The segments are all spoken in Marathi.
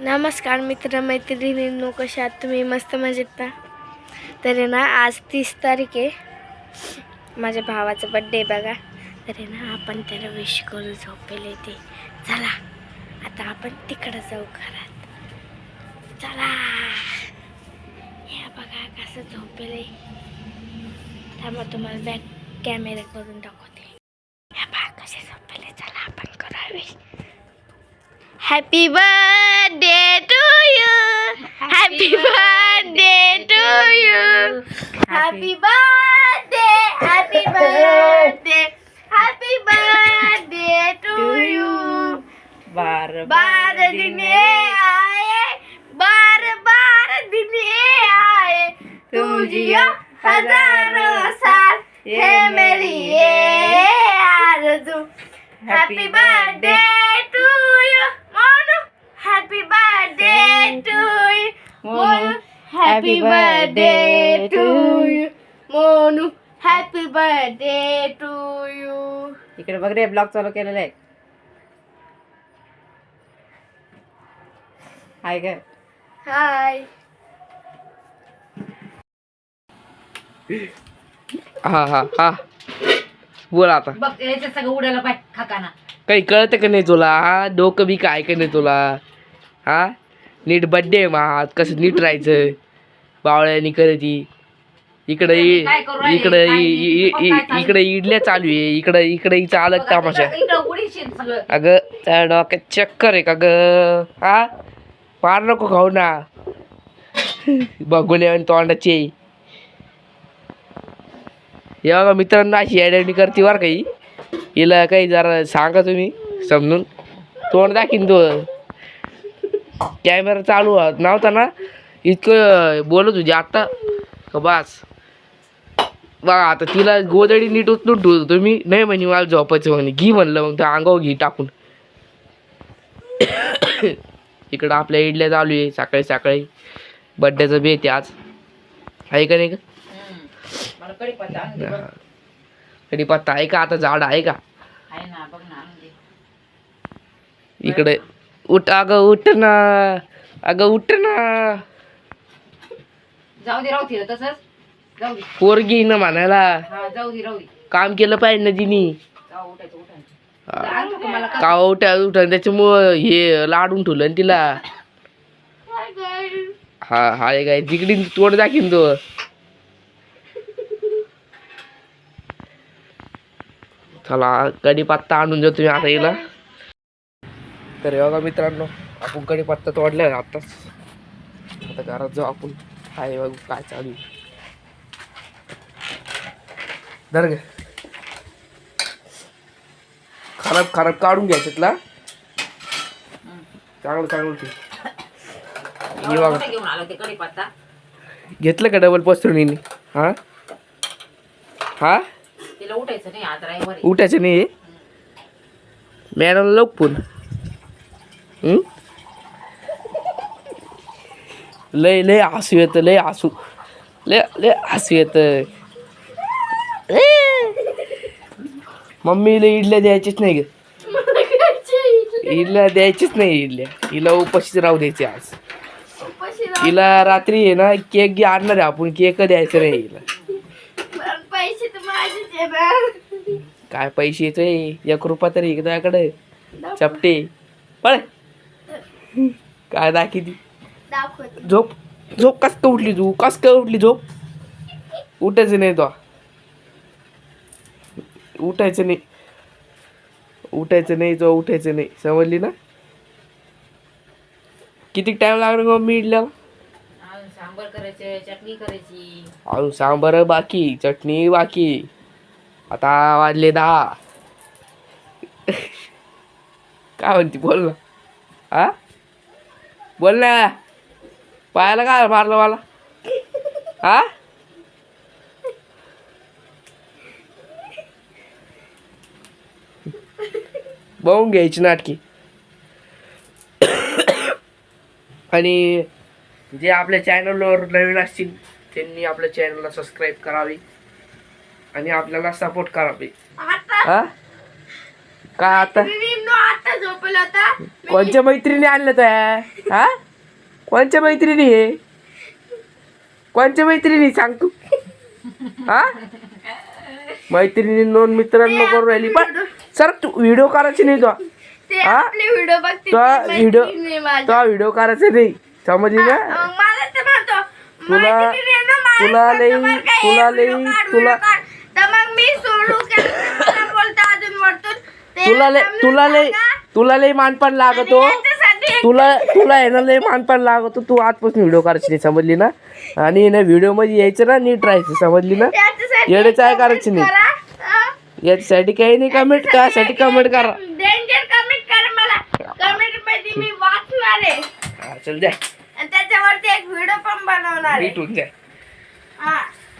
नमस्कार मित्र मैत्रिणींनो कशा आहात तुम्ही? मस्त मजेत ना? तर ना आज तीस तारीख आहे. माझ्या भावाचा बड्डे बघा. तर ना आपण त्याला विश करू झोपेल ते. चला आता आपण तिकडं जाऊ घरात. चला. या बघा कसं झोपेल थांबा तुम्हाला बॅक कॅमेरा करून दाखवते. ह्या बघा कसे झोपेले चला आपण करा wish happy birthday to you happy birthday to you happy birthday happy birthday happy birthday to you बार बार दिने आए बार बार दिने आए। तू जियो हजारों साल है मेरी ये आरज़ू। Happy birthday to you Monu happy birthday to you Monu happy birthday to you Monu happy birthday to you इकडे बघ रे ब्लॉग चालू केलेला आहे. हाय काय हाय हा हा हा. बोल आता. बघ याच्यात सगळं उडायला पाहिजे खाकाना काही कळतं का नाही तुला? हा डोकं बी काय का नाही तुला? हा? नीट बड्डे मा कसं नीट राहायचं? बावळ्यानी करती इकडे? इकडे? इकडे इडल्या चालू आहे. इकडे इकडे हिचा अलग तमाशा. अगं त्या डोक्यात चक्कर आहे का ग? हा? पार नको खाऊ ना. बघून आणि तोंडाचे. हे बघा मित्रांनो अशी अडवणी करते बरं काही हिला काही जरा सांगा तुम्ही समजून. तोंड दाखीन तो. कॅमेरा चालू होत नव्हता ना? इतकं बोलत तुझी आत्ता का बस. बघा आता तिला गोदडी नीट उचलून ठेवतो. तुम्ही नाही म्हणे मला झोपायचं म्हणे. घी म्हणलं मग त्या अंगावर घी टाकून. इकडं आपल्या इडल्या चालू आहे सकाळी सकाळी. बड्डेचं बेत आहे आज. आहे का नाही का? बघ. कढीपत्ता आहे का? आता झाड आहे का? इकडे उठ अगं उठ ना. अगं उठ ना. जाऊ दे राहू तिला तसंच. जाऊ दे. पोरगी ना म्हणायला. हा जाऊ दे राहू दे. काम केलं पाहिजे ना तिने. जाऊ उठायचं उठायचं? आणतो का मला का का उठा उठा त्याच्यामुळं हे लाडून ठेवलं ना तिला. हा हा काय तिकडे तोड दाखीन तो. चला कढीपत्ता आणून देतो मी आता हिला. तर हे बघा मित्रांनो आपण कढीपत्ता तोडलाय आताच. आता घरात जाऊ आपण. हाय बघू काय चालू आहे. धर ग. खराब खराब काढून घ्यायच्यात ना चांगलं चांगलं ठेव. हे बघा. घेऊन आला ते कडीपत्ता घेतलं का डबल पसरून हा? हा? तिला उठायचं नाही आज रविवार. आहे. उठायचं नाही? मॅडम लोक हं? लय लय हसू येतं लय हसू. लय लय हसू येतं. मम्मीला इडल्या द्यायचीच नाही ग. इडल्या द्यायचीच नाही इडल्या. हिला उपाशीच राहू द्यायची आज. हिला रात्री आहे ना केक घे आणणार आहे आपण. केक द्यायचं नाही हिला. पैसे काय पैसे येतोय? एक रुपया तरी आहे तुझ्याकडे चपटे. पळ. काय दाखी ती दाखवते. झोप झोप कस का उठली तू? कस का उठली झोप? उठायचं नाही तो. उठायचं नाही. उठायचं नाही तो उठायचं नाही. समजली ना? किती टाइम लागणार इडल्याला? सांबर करायचं चटणी करायची. अजून सांबार बाकी चटणी बाकी. आता वाजले दहा. काय म्हणते बोल ना. हा बोल ना. पायाला काय मारलं मला? हा? बघून घ्यायची नाटकी. आणि जे आपल्या चॅनलवर नवीन असतील त्यांनी आपल्या चॅनलला सबस्क्राईब करावे आणि आपल्याला सपोर्ट करावे. हा? काय आता? कोणच्या मैत्रिणी आणलं त्या? हा? कोणच्या मैत्रिणी हे? कोणच्या मैत्रिणी सांग तू? हा? मैत्रिणी दोन मित्रांनो करून राहिली. पण सर तू व्हिडिओ करायची नाही तो. हा? तो व्हिडिओ. तो व्हिडिओ करायचा नाही. समजली ना? तुला- आहे तुला लई- तुला लई- तुला- तुला समजून तुला सांगा. तुला लय मानपान आणि लागतो तुला तुला आहे ना लय मानपान लागतो. तू आजपासून व्हिडिओ करायची नाही समजली ना? आणि ना व्हिडिओमध्ये यायचं ना नीट राहायचं समजली ना? चाय एक करायची नाही. याच्यासाठी काही नाही कमेंट त्यासाठी कमेंट करा. डेंजर कमेंट करा मला. कमेंटमध्ये मी वाचणार. आहे चल द्या. त्याच्यावरती एक व्हिडिओ पण बनवणार आहे. भेटून द्या.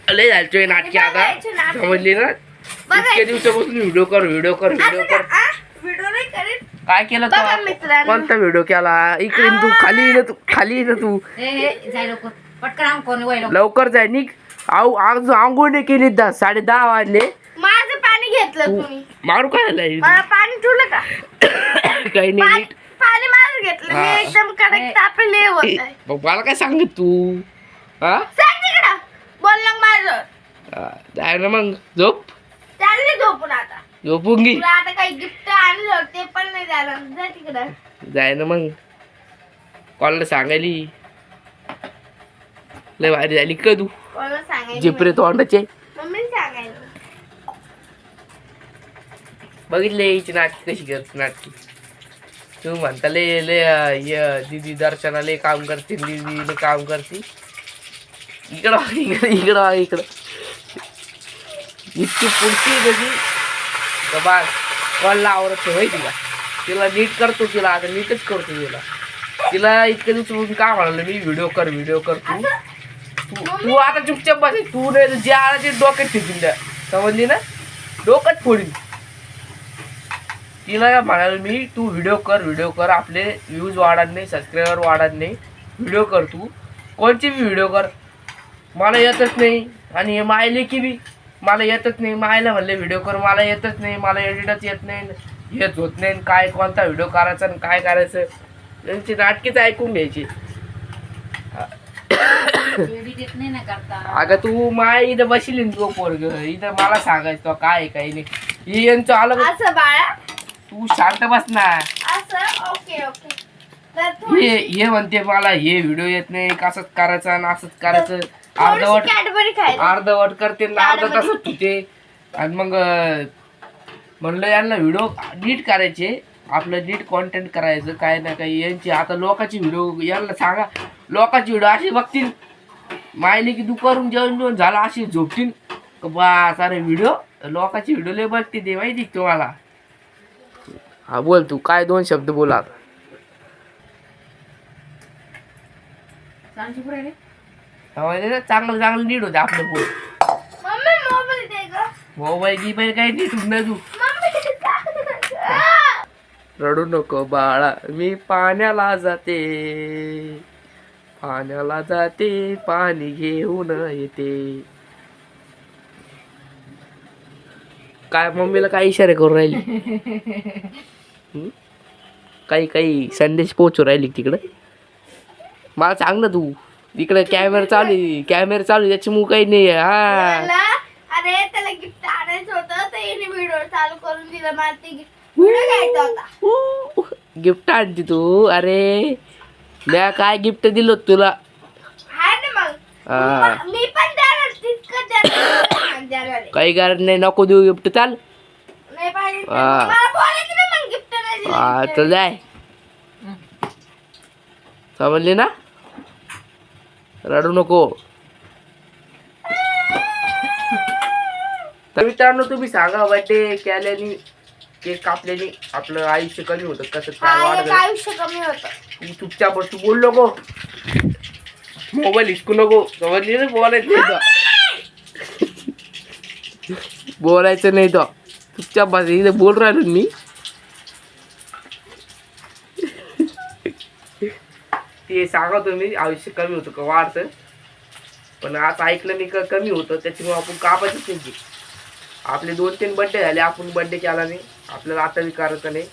लय झालतोय नाटकी आता. समजली ना? इतक्या. दिवसापासून व्हिडिओ कर व्हिडिओ कर व्हिडिओ कर? व्हिडिओ नाही करीत. काय केलं बघा तू? मित्रांनो. कोणता व्हिडिओ केला? इकडे तू खाली ये ना तू खाली ये ना तू. जाय लवकर. पटकन आम कोणी वय लवकर. लवकर जाय निघ. आऊ आज आंघोळ नाही केली दहा साडे दहा वाजले. माझं पाणी घेतलं तुम्ही. मारू काय? मला पाणी ठेवलं का? काही नाही पा- नीट. पाणी माझं घेतलं. मी हा. एकदम कडक तापले होत मग मला काय सांगत तू? हा? सांग तिकडं. बोल ना माझं. हा, जाय ना मग. झोप. चालले झोपून आता. तुला आता काही गिफ्ट आणलं ते पण नाही झालं. जा तिकडं. जाय ना मग. कॉलला सांगायली. लय भारी झाली का तू. कोणाला सांगायचं जिपरे तोंडाचे. सांगायचं बघितले हिची नाटकी कशी करते नाटकी. तू म्हणता लय लय य दिदी दर्शना लय काम करते दिदी लय काम करते. इकडं बघ, इकडं इकडं बघ, इकडं. इतकी पुढची त्याची का बा? कॉलला आवडत माहिती का तिला. नीट करतो तिला आता नीटच करतो तिला. तिला इतके दिवस का म्हणाल मी व्हिडिओ कर व्हिडिओ कर तू. तू तू आता चुपचाप बस तू नाही जे आला ते डोक्यात ठेवून द्या. समजली ना? डोक्यात फोडीन. तिला म्हणाल मी तू व्हिडिओ कर व्हिडिओ कर. आपले व्ह्यूज वाढत नाही सबस्क्रायबर वाढत नाही. व्हिडिओ कर तू. कोणची बी व्हिडिओ कर? मला येतच नाही. आणि हे मायले की बी. मला येतच नाही मायला म्हणले व्हिडिओ कर मला येतच नाही मला एडिटच येत नाही हेच होत नाही काय कोणता व्हिडिओ करायचा आणि काय करायचं? त्यांची नाटकीच ऐकून घ्यायची. एवढी देत नाही ना करता. अगं तू माय इथं बसली ना तू पोरग इथं मला सांगायचं काय आहे, काही नाही. हे यांचं आलं बघ, असं बाळा. तू शांत बस ना. ओके ओके तू हे हे म्हणते मला हे व्हिडिओ येत नाही कसंच करायचं आणि असंच करायचं. अर्धवट कॅडबरी खायला अर्धवट करते ना अर्ध तसंच तुटे आणि मग म्हणलं यांना व्हिडिओ नीट करायचे. आपलं नीट कॉन्टेंट करायचं काय ना काही. यांची आता लोकांची व्हिडिओ यांना सांगा लोकांची व्हिडिओ अशी बघतील. मायले की दुपारून जेवण जेवण झालं अशी झोपतील. का बा सारे व्हिडिओ लोकांची व्हिडिओ लय बघते ते माहिती तुम्हाला? हा बोल तू काय दोन शब्द बोल आता. समजले ना चांगलं चांगलं नीट होते आपलं बोल मम्मी मोबाईल मोबाईल गिबाईल काही नीट नाही तू मम्मी रडू नको बाळा मी पाण्याला जाते. पाण्याला जाते पाणी घेऊन येते. काय मम्मीला काय इशारे करून राहिली? काही काही संदेश पोहोचू राहिली तिकडं? मला सांग ना तू. इकडे कॅमेरा चालू आहे कॅमेरा चालू आहे, त्याच्यामुळे काही नाही आहे. हा मला अरे त्याला गिफ्ट आणायचं होतं तर हिने व्हिडिओ चालू करून दिला मला ते व्हिडिओ घ्यायचा होता गिफ्ट आणते तू अरे म्या काय गिफ्ट दिलं होतं तुला हाय ना मग हा. म- मी पण देणार तितकं देणार देणार आहे. काही कारण नाही नको देऊ गिफ्ट चाल नाही पाहिजे तर हा. मला बोलायचं मग गिफ्ट नाही दिलं हा gift. तर जाय समजली ना रडू नको. तर मित्रांनो तुम्ही सांगा बर्थडे केल्याने केक कापल्याने आपलं आयुष्य कमी होतं कसं काय आयुष्य कमी होतं. तू चुपचाप बस तू बोल नको. मोबाईल हिसकू नको. समजली ना बोलायचं नाही तर. बोलायचं नाही तर. चुपचाप बस इथं बोल राहिलो मी. ते सांगा तुम्ही आयुष्य कमी होतं का? वाढतं. पण आज ऐकलं नाही का कमी होतं. त्याच्यामुळे आपण कापायचंच नाही आपले दोन तीन बड्डे झाले आपण बड्डे केला नाही. आपल्याला आता बी करायचं नाही?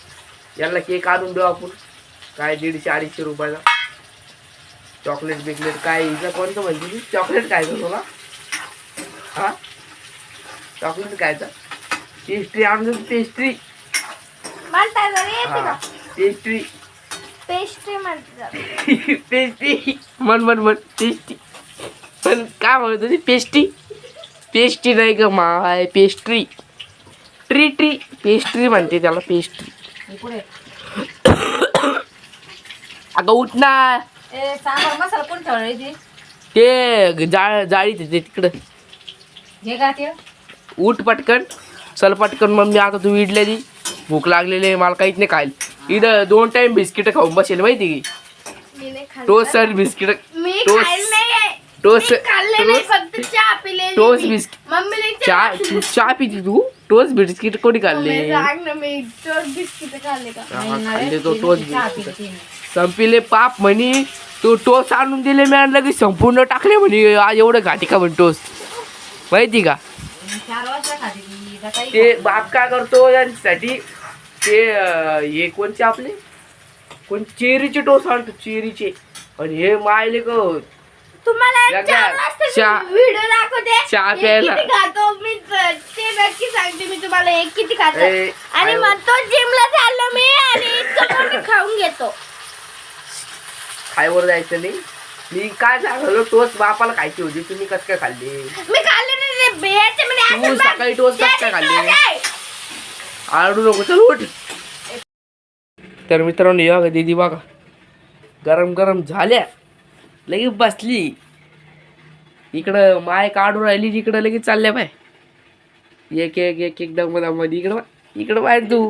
याला केक आणून देऊ आपण. काय दीडशे अडीचशे रुपयाला? चॉकलेट बिकलेट काय हिचं कोणतं म्हणते चॉकलेट काय तुला? हा? चॉकलेट कायचं पेस्ट्री आणून पेस्ट्री हा पेस्ट्री पेस्ट्री म्हणते पेस्ट्री मन मन मन पेस्ट्री पण काय म्हणत होती? पेस्ट्री पेस्ट्री नाही ग माय पेस्ट्री ट्री ट्री पेस्ट्री म्हणते त्याला पेस्ट्री हे अगं उठ ना. मसाला कोण ठेवला ते? जाळ जाळीत आहे ते तिकडं. हे का ते? उठ पटकन. चल पटकन मम्मी आता तू इडल्या दी. भूक लागलेली आहे मला काहीच नाही खायला. इथं दोन टाइम बिस्किट खाऊन बसेल माहिती की. मी नाही खाल्लं. टोस्ट आणि बिस्किट मी टोस्ट-. टोस्ट टोस्ट बिस्किट चहा चहा पिती तू? टोस्ट बिस्किट कोणी खाल्ले? मम्मी सांग ना मी. टोस्ट बिस्किट खाल्ले का? नाही ना रे, खाल्ले तो ती टोस्ट चहा बिस्किट पिते ती. संपिले पाप म्हणे तो टोस्ट आणून दिले मी लगेच संपूर्ण टाकले म्हणे. आज एवढं घाटी का म्हणे टोस्ट माहिती का? ती, बाप काय करतो यांच्यासाठी ते हे कोणचे आपले कोण चेरीचे टोस्ट आणतो चेरीचे आणि हे मायले ग तुम्हाला लगा, चार वाजता चहा- व्हिडिओ दाखवते चहा एक प्यायला. किती खातो मी त- नक्की सांगते मी तुम्हाला एक किती खातो ए, आणि आयो. म्हणतो जिमला चाललो मी आणि इतकं मोठं खाऊन घेतो खायवर जायचं नाही मी काय सांगलो टोस्ट बापाला खायची होती तुम्ही कसं काय खाल्ली मी खाल्ले नाही रे बेयाचे म्हणे तू असं बघ. सकाळी टोस्ट कसं काय खाल्ली? टोस्ट आहे. आरडू नको चल उठ. तर मित्रांनो या बघा दीदी बघा. गरम गरम झाल्या. लगेच बसली. इकडं माय काढून राहिली तिकडं लगेच चालल्या बाय. एक एक एक एक डगमध्ये. इकडं बा- इकडं बाहेर तू.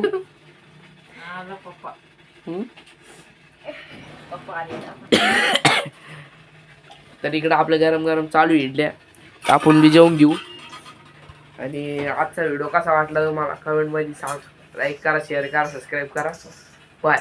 पप्पा तर इकडं आपलं गरम गरम चालू इडल्या. आपण बी जेवून घेऊ. आणि आजचा व्हिडिओ कसा वाटला तुम्हाला? कमेंटमध्ये सांग. लाईक करा शेअर करा सबस्क्राईब करा. बाय